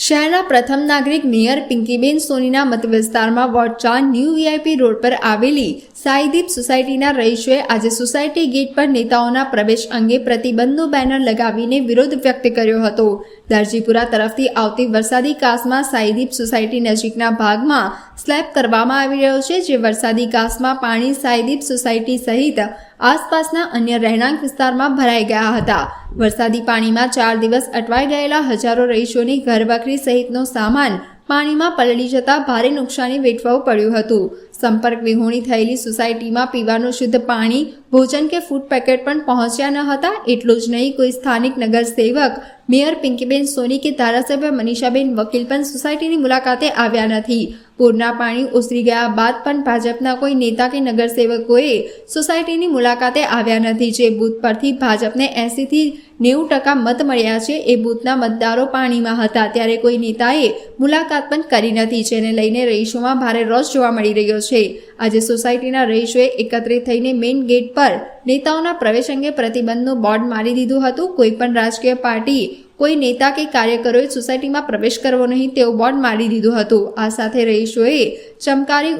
શહેરના પ્રથમ નાગરિક મેયર પિંકીબેન સોનીના મતવિસ્તારમાં વોર્ડ ચાર ન્યૂ વીઆઈપી રોડ પર આવેલી સાઈદીપ સોસાયટીના રહીશોએ આજે સોસાયટી ગેટ પર નેતાઓના પ્રવેશ અંગે પ્રતિબંધનું બેનર લગાવીને વિરોધ વ્યક્ત કર્યો હતો. દરજીપુરા તરફથી આવતી વરસાદી કાસમાં સાઈદીપ સોસાયટી નજીકના ભાગમાં સ્લેબ કરવામાં આવી રહ્યો છે, જે વરસાદી કાસમાં પાણી સાઈદીપ સોસાયટી સહિત આસપાસના અન્ય રહેણાંક વિસ્તારમાં ભરાઈ ગયા હતા. વરસાદી પાણીમાં ચાર દિવસ અટવાઈ ગયેલા હજારો રહીશોની ઘરવખરી સહિતનો સામાન પાણીમાં પલળી જતા ભારે નુકસાની વેઠવું પડ્યું હતું. સંપર્ક વિહોણી થયેલી સોસાયટીમાં પીવાનું શુદ્ધ પાણી, ભોજન કે ફૂડ પેકેટ પણ પહોંચ્યા ન હતા. એટલું જ નહીં, કોઈ સ્થાનિક નગરસેવક, મેયર પિંકીબેન સોની કે ધારાસભ્ય મનીષાબેન વકીલ પણ સોસાયટીની મુલાકાતે આવ્યા નથી. પૂરના પાણી ઓસરી ગયા બાદ પણ ભાજપના કોઈ નેતા કે નગરસેવકોએ સોસાયટીની મુલાકાતે આવ્યા નથી. જે બૂથ પરથી ભાજપને એંસીથી નેવું ટકા મત મળ્યા છે, એ બૂથના મતદારો પાણીમાં હતા. ત્યારે કોઈ નેતાએ મુલાકાત પણ કરી નથી, જેને લઈને રહીશોમાં ભારે રોષ જોવા મળી રહ્યો છે. આજે સોસાયટીના રહીશોએ એકત્રિત થઈને મેઇન ગેટ પર નેતાઓના પ્રવેશ અંગે પ્રતિબંધનું બોર્ડ મારી દીધું હતું. કોઈ પણ રાજકીય પાર્ટી કોઈ નેતા કે કાર્યકરોએ સોસાયટીમાં પ્રવેશ કરવો નહીં તેવું બોર્ડ મારી દીધું હતું. આ સાથે રહીશોએ ચમકારી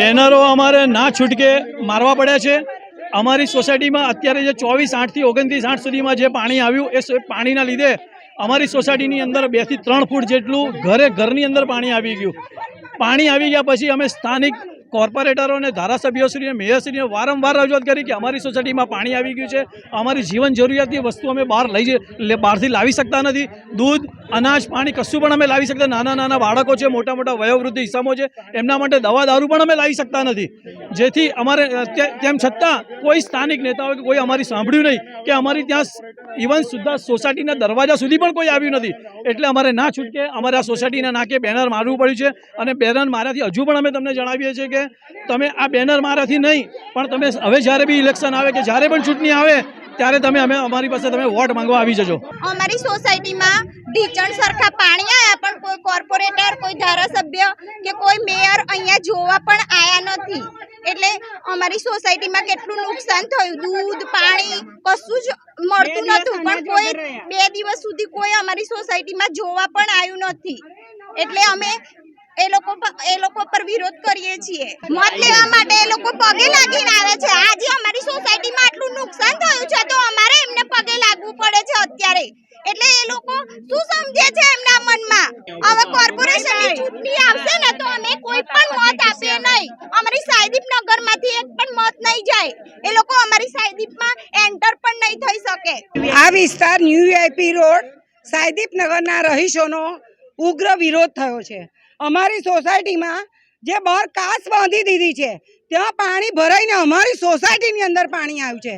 બેનરો અમારે ના છૂટકે મારવા પડ્યા છે. અમારી સોસાયટીમાં અત્યારે જે ચોવીસ આઠથી ઓગણત્રીસ આઠ સુધીમાં જે પાણી આવ્યું, એ પાણીના લીધે અમારી સોસાયટીની અંદર બેથી ત્રણ ફૂટ જેટલું ઘરે ઘરની અંદર પાણી આવી ગયું. પાણી આવી ગયા પછી અમે સ્થાનિક કોર્પોરેટરો અને ધારાસભ્યોશ્રી અને મેયરશ્રીને વારંવાર રજૂઆત કરી કે અમારી સોસાયટીમાં પાણી આવી ગયું છે, અમારી જીવન જરૂરિયાતની વસ્તુ અમે બહાર લઈ બહારથી લાવી શકતા નથી. દૂધ અનાજ, પાણી કશું પણ અમે લાવી શકતા નાના નાના બાળકો છે, મોટા મોટા વયોવૃદ્ધ ઇસમો છે, એમના માટે દવા, દારૂ પણ અમે લાવી શકતા નથી. જેથી અમારે તેમ છતાં કોઈ સ્થાનિક નેતાઓ કે કોઈ અમારી સાંભળ્યું નહીં કે અમારી ત્યાં ઇવન સુદ્ધા સોસાયટીના દરવાજા સુધી પણ કોઈ આવ્યું નથી. એટલે અમારે ના છૂટકે અમારે આ સોસાયટીના નાકે બેનર મારવું પડ્યું છે અને બેનર માર્યાથી હજુ પણ અમે તમને જણાવીએ છીએ કે તમે આ બેનર માર્યાથી નહીં, પણ તમે હવે જ્યારે બી ઇલેક્શન આવે કે જ્યારે પણ ચૂંટણી આવે ત્યારે તમે અમે અમારી પાસે તમે વોટ માંગવા આવી જજો. અમારી સોસાયટીમાં ઢીચણ સરખા પાણી આવ્યા પણ કોઈ કોર્પોરેટર કોઈ ધારાસભ્ય કે કોઈ મેયર અહીંયા જોવા પણ આયા નથી. એટલે અમારી સોસાયટીમાં કેટલું નુકસાન થયું? દૂધ પાણી કશું જ મળતું નતું પણ કોઈ બે દિવસ સુધી કોઈ અમારી સોસાયટીમાં જોવા પણ આવ્યું નથી. એટલે અમે એ લોકો એ લોકો પર વિરોધ કરીએ છીએ. મત લેવા માટે એ લોકો પગે લાગીને આવે છે. આજે અમારી સોસાયટીમાં આટલું નુકસાન થયું છે તો અમારે એમને પગે લાગવું પડે છે અત્યારે. એટલે એ લોકો શું સમજે છે એમના મનમાં? હવે કોર્પોરેશનની ચૂંટણી આવશે ને તો અમે કોઈ પણ મત આપીએ નહીં. અમારી સાયદીપ નગરમાંથી એક પણ મત નહીં જાય. એ લોકો અમારી સાયદીપમાં એન્ટર પણ નહીં થઈ શકે. આ વિસ્તાર ન્યુ વીઆઈપી રોડ સાયદીપ નગરના રહીશોનો ઉગ્ર વિરોધ થયો છે. અમારી સોસાયટીમાં જે બહાર કાચ બાંધી દીધી છે, ત્યાં પાણી ભરાઈને અમારી સોસાયટીની અંદર પાણી આવ્યું છે.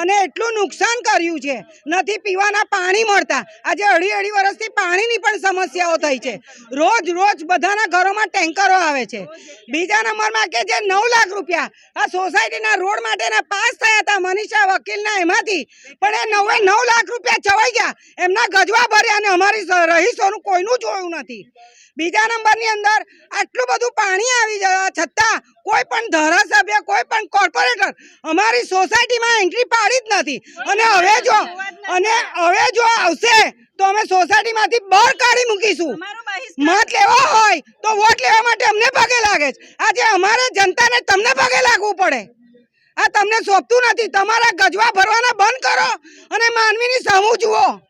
અને એટલું નુકસાન કર્યું છે, નથી પીવાના પાણી મળતા. આજે અઢી અઢી વર્ષથી પાણીની પણ સમસ્યાઓ થઈ છે. રોજ રોજ બધાના ઘરોમાં ટેન્કરો આવે છે. બીજા નંબરમાં કે જે નવ લાખ રૂપિયા આ સોસાયટીના રોડ માટેના પાસ થયા હતા મનીષા વકીલના એમાંથી, પણ એ નવે નવ લાખ રૂપિયા છવાઈ ગયા. એમના ગજવા ભર્યા અને અમારી રહીશોનું કોઈનું જોયું નથી. બીજા નંબરની અંદર આટલું બધું પાણી આવી જવા છતાં કોઈ પણ ધારાસભ્ય કોઈ પણ કોર્પોરેટર અમારી સોસાયટીમાં એન્ટ્રી પાડી જ નથી. અને હવે જો અને હવે જો આવશે તો અમે સોસાયટીમાંથી બહાર કાઢી મૂકીશું. મત લેવા હોય તો વોટ લેવા માટે અમને પગે લાગે છે. આજે અમારે જનતાને તમને પગે લાગવું પડે. આ તમને સોંપતું નથી. તમારા ગજવા ભરવાના બંધ કરો અને માનવીની સમૂહ જુઓ.